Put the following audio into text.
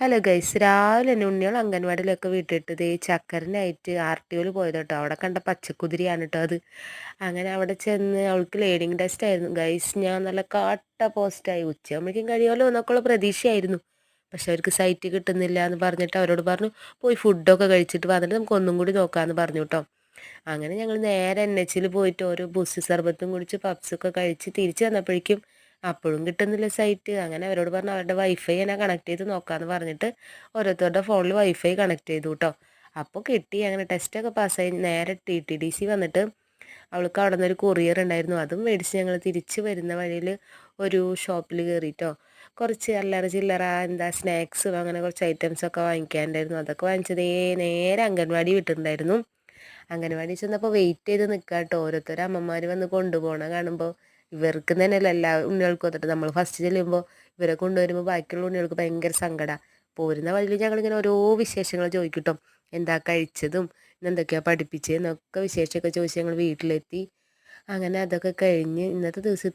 Hello guys രാവിലെ തന്നെ ഉണ്ണികൾ അംഗൻവാടിയിലൊക്കെ വിട്ടിട്ടത് ദേ ചക്കരനായിട്ട് R T ഒയിൽ പോയത് കേട്ടോ അവിടെ കണ്ട പച്ചക്കുതിരിയാണ് കേട്ടോ അത്. അങ്ങനെ അവിടെ ചെന്ന് അവൾക്ക് ലേണിംഗ് ടെസ്റ്റ് ആയിരുന്നു. ഗൈസ് ഞാൻ നല്ല കാട്ട പോസ്റ്റായി ഉച്ചയാകുമ്പോഴേക്കും കഴിയുമല്ലോ എന്നൊക്കെയുള്ള പ്രതീക്ഷയായിരുന്നു. പക്ഷെ അവർക്ക് സൈറ്റ് കിട്ടുന്നില്ല എന്ന് പറഞ്ഞിട്ട് അവരോട് പറഞ്ഞു പോയി ഫുഡൊക്കെ കഴിച്ചിട്ട് വന്നിട്ട് നമുക്ക് ഒന്നും കൂടി നോക്കാമെന്ന് പറഞ്ഞു കേട്ടോ അങ്ങനെ ഞങ്ങൾ നേരെ എൻ എച്ചിൽ പോയിട്ട് ഓരോ ബുസ് സർബത്തും കുടിച്ച് പപ്സൊക്കെ കഴിച്ച് തിരിച്ച് വന്നപ്പോഴേക്കും അപ്പോഴും കിട്ടുന്നില്ല സൈറ്റ് അങ്ങനെ അവരോട് പറഞ്ഞു അവരുടെ വൈഫൈ ഞാൻ കണക്ട് ചെയ്ത് നോക്കാമെന്ന് പറഞ്ഞിട്ട് ഓരോരുത്തരുടെ ഫോണിൽ വൈഫൈ കണക്ട് ചെയ്തു കേട്ടോ അപ്പോൾ കിട്ടി. അങ്ങനെ ടെസ്റ്റൊക്കെ പാസ്സായി നേരെ ടി ടി ഡി സി വന്നിട്ട് അവൾക്ക് അവിടെ നിന്നൊരു കൊറിയർ ഉണ്ടായിരുന്നു. അതും മേടിച്ച് ഞങ്ങൾ തിരിച്ച് വരുന്ന വഴിയിൽ ഒരു ഷോപ്പിൽ കയറിയിട്ടോ കുറച്ച് അല്ലറ ചില്ലറ എന്താ സ്നാക്സും അങ്ങനെ കുറച്ച് ഐറ്റംസ് ഒക്കെ വാങ്ങിക്കാനുണ്ടായിരുന്നു. അതൊക്കെ വാങ്ങിച്ചതേ നേരെ അംഗൻവാടി വിട്ടിട്ടുണ്ടായിരുന്നു. അംഗൻവാടി ചെന്നപ്പോൾ വെയിറ്റ് ചെയ്ത് നിൽക്കുക കേട്ടോ ഓരോരുത്തരും അമ്മമാർ വന്ന് കൊണ്ടുപോകണം കാണുമ്പോൾ ഇവർക്ക് തന്നെയല്ല എല്ലാ ഉണ്ണികൾക്കും വന്നിട്ട് നമ്മൾ ഫസ്റ്റ് ചെല്ലുമ്പോൾ ഇവരെ കൊണ്ടുവരുമ്പോൾ ബാക്കിയുള്ള ഉണ്ണികൾക്ക് ഭയങ്കര സങ്കടമാണ് പോരുന്ന വഴിയിൽ ഞങ്ങളിങ്ങനെ ഓരോ വിശേഷങ്ങൾ ചോദിക്കട്ടോ. എന്താ കഴിച്ചതും എന്തൊക്കെയാണ് പഠിപ്പിച്ചതെന്നൊക്കെ വിശേഷമൊക്കെ ചോദിച്ച് ഞങ്ങൾ വീട്ടിലെത്തി. അങ്ങനെ അതൊക്കെ കഴിഞ്ഞ് ഇന്നത്തെ ദിവസം